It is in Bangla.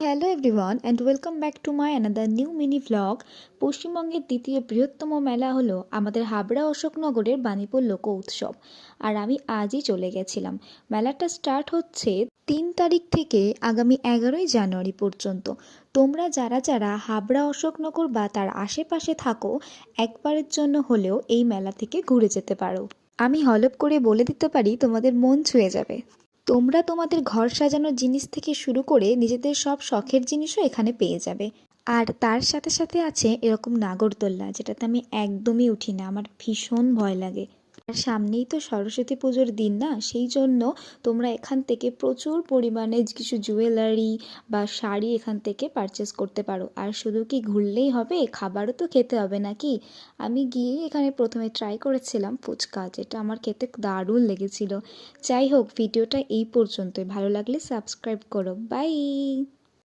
Hello everyone and welcome back to my another new mini vlog পশ্চিমবঙ্গের দ্বিতীয় বৃহত্তম মেলা হলো আমাদের হাবড়া অশোকনগরের বাণীপুর লোক উৎসব। আর আমি আজই চলে গেছিলাম। মেলাটা স্টার্ট হচ্ছে তিন তারিখ থেকে আগামী এগারোই জানুয়ারি পর্যন্ত। তোমরা যারা যারা হাবড়া অশোকনগর বা তার আশেপাশে থাকো, একবারের জন্য হলেও এই মেলা থেকে ঘুরে যেতে পারো। আমি হলপ করে বলে দিতে পারি, তোমাদের মন ছুঁয়ে যাবে। তোমরা তোমাদের ঘর সাজানোর জিনিস থেকে শুরু করে নিজেদের সব শখের জিনিসও এখানে পেয়ে যাবে। আর তার সাথে সাথে আছে এরকম নাগরদোল্লা, যেটাতে আমি একদমই উঠি না, আমার ভীষণ ভয় লাগে। আর সামনেই তো সরস্বতী পুজোর দিন না? সেই জন্য তোমরা এখান থেকে প্রচুর পরিমাণে কিছু জুয়েলারি বা শাড়ি এখান থেকে পারচেস করতে পারো। আর শুধু কি ঘুরলেই হবে? খাবারও তো খেতে হবে নাকি? আমি গিয়ে এখানে প্রথমে ট্রাই করেছিলাম ফুচকা, যেটা আমার খেতে দারুণ লেগেছিল। যাই হোক, ভিডিওটা এই পর্যন্তই। ভালো লাগলে সাবস্ক্রাইব করো। বাই